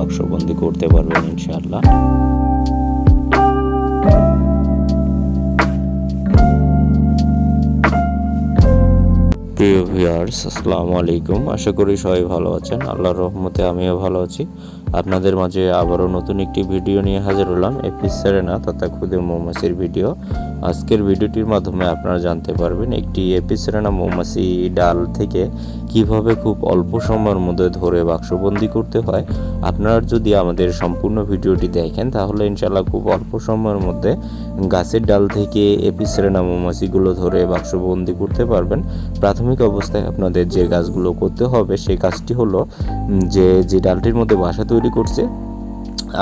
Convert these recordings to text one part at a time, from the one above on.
বাক্সবন্দি করতে পারবেন ইনশাআল্লাহ। প্রিয় আসসালামু আলাইকুম। আশা করি সবাই ভালো আছেন। আল্লাহর রহমতে আমিও ভালো আছি। আপনাদের মাঝে আবারও নতুন একটি ভিডিও নিয়ে হাজির হলাম এপিস সেরেনা তথা খুদে মৌমাছির ভিডিও। আজকের ভিডিওটির মাধ্যমে আপনারা জানতে পারবেন, একটি এপিস সেরেনা মৌমাছি ডাল থেকে কীভাবে খুব অল্প সময়ের মধ্যে ধরে বাক্সবন্দি করতে হয়, আপনারা যদি আমাদের সম্পূর্ণ ভিডিওটি দেখেন, তাহলে ইনশাল্লাহ খুব অল্প সময়ের মধ্যে গাছের ডাল থেকে এপিসেরেনা মৌমাছিগুলো ধরে বাক্সবন্দি করতে পারবেন। প্রাথমিক অবস্থায় আপনাদের যে গাছগুলো করতে হবে, সেই কাজটি হলো যে যে ডালটির মধ্যে বাসা তৈরি করছে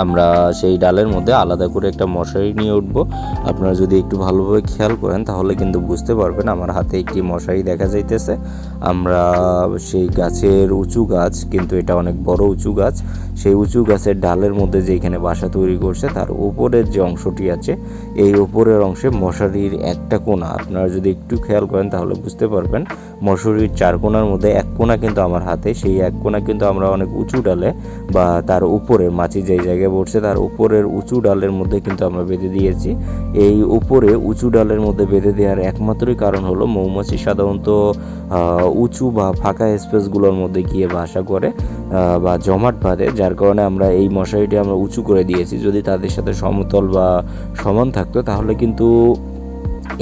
আমরা সেই ডালের মধ্যে আলাদা করে একটা মশারি নিয়ে উঠব। আপনারা যদি একটু ভালোভাবে খেয়াল করেন, তাহলে কিন্তু বুঝতে পারবেন আমার হাতে একটি মশারি দেখা যাইতেছে। আমরা সেই গাছের উঁচু গাছ, কিন্তু এটা অনেক বড় উঁচু গাছ, সেই উঁচু গাছের ডালের মধ্যে যেখানে বাসা তৈরি করছে, তার উপরের যে অংশটি আছে, এই উপরের অংশে মশারির একটা কোণা। আপনারা যদি একটু খেয়াল করেন, তাহলে বুঝতে পারবেন মশারির চার কোণার মধ্যে এক কোণা কিন্তু আমার হাতে, সেই এক কোণা কিন্তু আমরা অনেক উঁচু ডালে বা তার উপরে মাছি যেই জায়গায় বসছে তার উপরের উঁচু ডালের মধ্যে কিন্তু আমরা বেঁধে দিয়েছি। এই উপরে উঁচু ডালের মধ্যে বেঁধে দেওয়ার একমাত্রই কারণ হলো মৌমাছি সাধারণত উঁচু বা ফাঁকা স্পেসগুলোর মধ্যে গিয়ে বাসা করে বা জমাট বাঁধে, যার কারণে আমরা এই মশারিটি আমরা উঁচু করে দিয়েছি। যদি তাদের সাথে সমতল বা সমান থাকতো তাহলে কিন্তু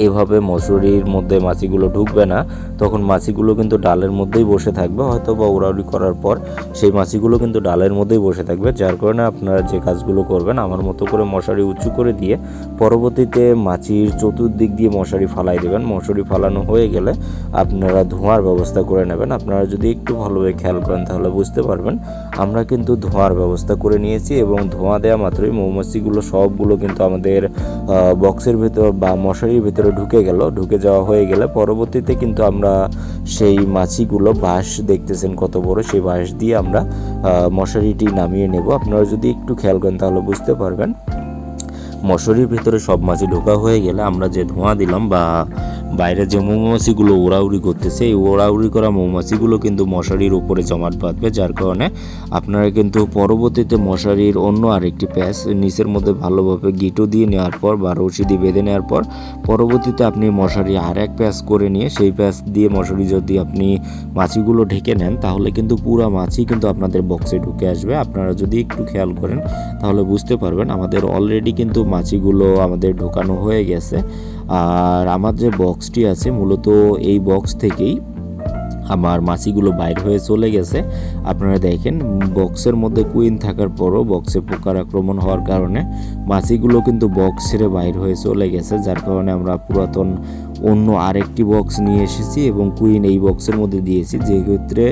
এভাবে মশুরির মধ্যে মাছিগুলো ঢুকবে না, তখন মাছিগুলো কিন্তু ডালের মধ্যেই বসে থাকবে। হয়তো বা উড়াউড়ি করার পর সেই মাছিগুলো কিন্তু ডালের মধ্যেই বসে থাকবে। যার কারণে আপনারা যে কাজগুলো করবেন, আমার মতো করে মশারি উঁচু করে দিয়ে পরবর্তীতে মাছির চতুর্দিক দিয়ে মশারি ফালাই দেবেন। মশারি ফালানো হয়ে গেলে আপনারা ধোঁয়ার ব্যবস্থা করে নেবেন। আপনারা যদি একটু ভালোভাবে খেয়াল করেন, তাহলে বুঝতে পারবেন আমরা কিন্তু ধোঁয়ার ব্যবস্থা করে নিয়েছি এবং ধোঁয়া দেওয়া মাত্রই মৌমাছিগুলো সবগুলো কিন্তু আমাদের বক্সের ভেতর বা মশারির ভেতরে ঢুকে গেল। ঢুকে যাওয়া হয়ে গেলে পরবর্তীতে কিন্তু আমরা সেই মাছিগুলো বাঁশ দেখতেছেন কত বড়, সেই বাঁশ দিয়ে আমরা মশারিটি নামিয়ে নেব। আপনারা যদি একটু খেয়াল করেন তাহলে বুঝতে পারবেন। মশারির ভিতরে সব মাছি ঢোকা হয়ে গেলে আমরা যে ধোঁয়া দিলাম বা বাইরে যে মৌমাছিগুলো ওড়াউড়ি করতেছে, এই ওড়াউড়ি করা মৌমাছিগুলো কিন্তু মশারির উপরে জমাট বাঁধবে, যার কারণে আপনারা কিন্তু পরবর্তীতে মশারির অন্য আরেকটি প্যাচ নিচের মধ্যে ভালোভাবে গিটো দিয়ে নেওয়ার পর বা রশি দিয়ে বেঁধে নেওয়ার পর পরবর্তীতে আপনি মশারি আর এক প্যাচ করে নিয়ে সেই প্যাচ দিয়ে মশারি যদি আপনি মাছিগুলো ঢেকে নেন, তাহলে কিন্তু পুরা মাছি কিন্তু আপনাদের বক্সে ঢুকে আসবে। আপনারা যদি একটু খেয়াল করেন, তাহলে বুঝতে পারবেন আমাদের অলরেডি কিন্তু মাছিগুলো আমাদের ঢোকানো হয়ে গেছে। আর আমার যে বক্সটি আছে মূলত এই বক্স থেকেই আমার মাছিগুলো বাইর হয়ে চলে গেছে। আপনারা দেখেন, বক্সের মধ্যে কুইন থাকার পরও বক্সে পোকার আক্রমণ হওয়ার কারণে মাছিগুলো কিন্তু বক্স ছেড়ে বাইর হয়ে চলে গেছে। যার কারণে আমরা পুরাতন অন্য আরেকটি বক্স নিয়ে এসেছি এবং কুইন এই বক্সের মধ্যে দিয়েছি। যে ক্ষেত্রে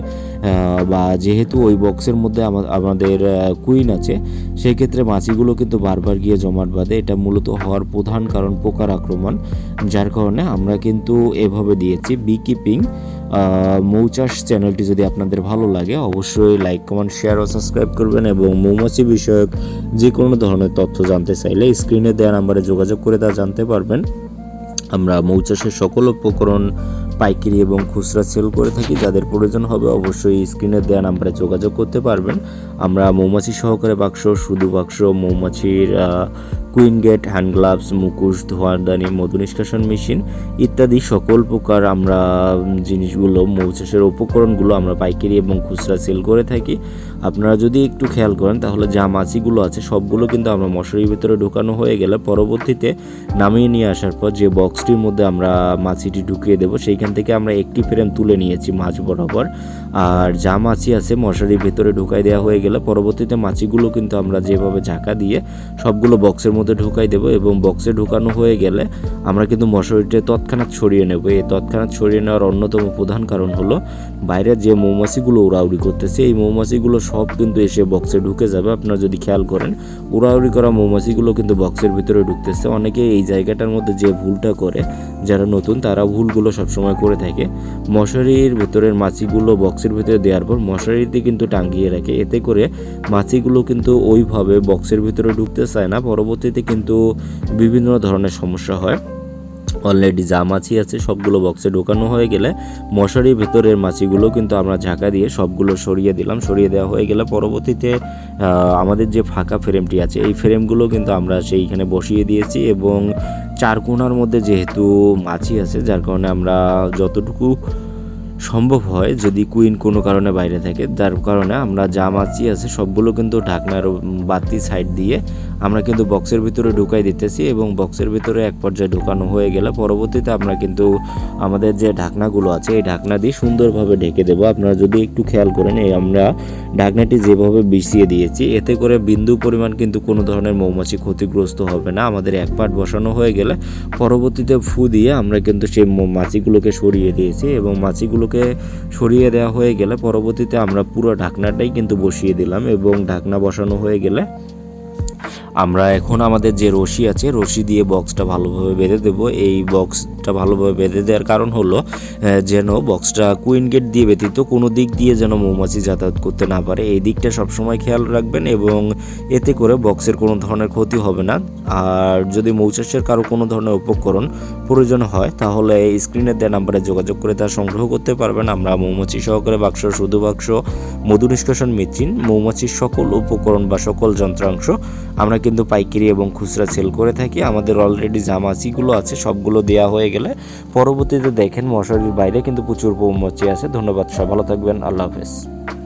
বা যেহেতু ওই বক্সের মধ্যে আমাদের কুইন আছে সেই ক্ষেত্রে মাছিগুলো কিন্তু বারবার গিয়ে জমাট বাঁধে। এটা মূলত হওয়ার প্রধান কারণ পোকার আক্রমণ, যার কারণে আমরা কিন্তু এভাবে দিয়েছি। বি কিপিং মৌচাষ চ্যানেলটি যদি আপনাদের ভালো লাগে, অবশ্যই লাইক কমেন্ট শেয়ার ও সাবস্ক্রাইব করবেন এবং মৌমাছি বিষয়ক যে কোনো ধরনের তথ্য জানতে চাইলে স্ক্রিনে দেওয়া নাম্বারে যোগাযোগ করে তা জানতে পারবেন। আমরা মৌচাষের সকল উপকরণ, পাইকারি এবং খুচরা সেল করে থাকি। যাদের প্রয়োজন হবে অবশ্যই স্ক্রিনে দেওয়া নাম্বারে যোগাযোগ করতে পারবেন। আমরা মৌমাছি সহকারে বাক্স, শুধু বাক্স মৌমাছির কুইন গেট, হ্যান্ড গ্লাভস, মুখোশ, ধোয়ারদানি মধু নিষ্কাশন মেশিন ইত্যাদি সকল প্রকার আমরা জিনিসগুলো মৌচাষের উপকরণগুলো আমরা পাইকারি এবং খুচরা সেল করে থাকি। আপনারা যদি একটু খেয়াল করেন, তাহলে যা মাছিগুলো আছে, সবগুলো কিন্তু আমরা মশারির ভিতরে ঢোকানো হয়ে গেলে পরবর্তীতে নামিয়ে নিয়ে আসার পর যে বক্সটির মধ্যে আমরা মাছিটি ঢুকিয়ে দেবো, সেইখান থেকে আমরা একটি ফ্রেম তুলে নিয়েছি মাছ বরাবর। আর যা মাছি আছে, মশারির ভেতরে ঢুকাই দেওয়া হয়ে গেলে পরবর্তীতে মাছিগুলো কিন্তু আমরা যেভাবে ঝাঁকা দিয়ে সবগুলো বক্সের মধ্যে ঢুকাই দেবো এবং বক্সে ঢুকানো হয়ে গেলে আমরা কিন্তু মশারিটা তৎক্ষণাৎ ছড়িয়ে নেব। এই তৎক্ষণাৎ ছড়িয়ে নেওয়ার অন্যতম প্রধান কারণ হলো, বাইরে যে মৌমাছিগুলো উড়াউড়ি করতেছে, এই মৌমাছিগুলো সব কিন্তু এসে বক্সে ঢুকে যাবে। আপনারা যদি খেয়াল করেন, উড়াউড়ি করা মৌমাছিগুলো কিন্তু বক্সের ভিতরে ঢুকতেছে। অনেকে এই জায়গাটার মধ্যে যে ভুলটা করে, যারা নতুন, তারা ভুলগুলো সবসময় করে থাকে। মশারির ভেতরের মাছিগুলো বক্সের ভিতরে দেওয়ার পর মশারিতে কিন্তু টাঙ্গিয়ে রাখে। এতে করে মাছিগুলো কিন্তু ওইভাবে বক্সের ভিতরে ঢুকতে চায় না। পরবর্তীতে কিন্তু বিভিন্ন ধরনের সমস্যা হয়। অলরেডি যা মাছি আছে সবগুলো বক্সে ঢোকানো হয়ে গেলে মশারির ভেতরের মাছিগুলো কিন্তু আমরা ঝাঁকা দিয়ে সবগুলো সরিয়ে দিলাম। সরিয়ে দেওয়া হয়ে গেলে পরবর্তীতে আমাদের যে ফাঁকা ফ্রেমটি আছে, এই ফ্রেমগুলো কিন্তু আমরা সেইখানে বসিয়ে দিয়েছি এবং চার কোণার মধ্যে যেহেতু মাছি আছে, যার কারণে আমরা যতটুকু সম্ভব হয় যদি কুইন কোনো কারণে বাইরে থাকে। যার কারণে আমরা যা মাছি আছে সবগুলো কিন্তু ঢাকনার বাতি সাইড দিয়ে আমরা কিন্তু বক্সের ভিতরে ঢুকাই দিতেছি এবং বক্সের ভিতরে এক পর্যায়ে ঢুকানো হয়ে গেলে পরবর্তীতে আমরা কিন্তু আমাদের যে ঢাকনাগুলো আছে, এই ঢাকনা দিয়ে সুন্দরভাবে ঢেকে দেবো। আপনারা যদি একটু খেয়াল করেন, এই আমরা ঢাকনাটি যেভাবে বিছিয়ে দিয়েছি, এতে করে বিন্দু পরিমাণ কিন্তু কোনো ধরনের মৌমাছি ক্ষতিগ্রস্ত হবে না। আমাদের এক পাট বসানো হয়ে গেলে পরবর্তীতে ফু দিয়ে আমরা কিন্তু সেই মাছিগুলোকে সরিয়ে দিয়েছি এবং মাছিগুলোকে সরিয়ে দেওয়া হয়ে গেলে পরবর্তীতে আমরা পুরো ঢাকনাটাই কিন্তু বসিয়ে দিলাম এবং ঢাকনা বসানো হয়ে গেলে আমরা এখন আমাদের যে রশি আছে, রশি দিয়ে বক্সটা ভালোভাবে বেঁধে দেব। এই বক্সটা ভালোভাবে বেঁধে দেওয়ার কারণ হলো যেন বক্সটা কুইন গেট দিয়ে ব্যতীত কোনো দিক দিয়ে যেন মৌমাছি যাতায়াত করতে না পারে। এই দিকটা সবসময় খেয়াল রাখবেন এবং এতে করে বক্সের কোনো ধরনের ক্ষতি হবে না। আর যদি মৌচাষের কারও কোনো ধরনের উপকরণ প্রয়োজন হয়, তাহলে এই স্ক্রিনের দেওয়া নাম্বারে যোগাযোগ করে তা সংগ্রহ করতে পারবেন। আমরা মৌমাছি সহকারে বাক্স, শুধু বাক্স, মধু নিষ্কাশন মেচিন মৌমাছির সকল উপকরণ বা সকল যন্ত্রাংশ আমরা কিন্তু পাইকারি এবং খুচরা সেল করে থাকি। আমাদের অলরেডি জামাচিগুলো আছে, সবগুলো দেওয়া হয়ে গেলে পরবর্তীতে দেখেন মশারির বাইরে কিন্তু প্রচুর মৌমাছি আছে। ধন্যবাদ সব ভালো থাকবেন। আল্লাহ হাফেজ।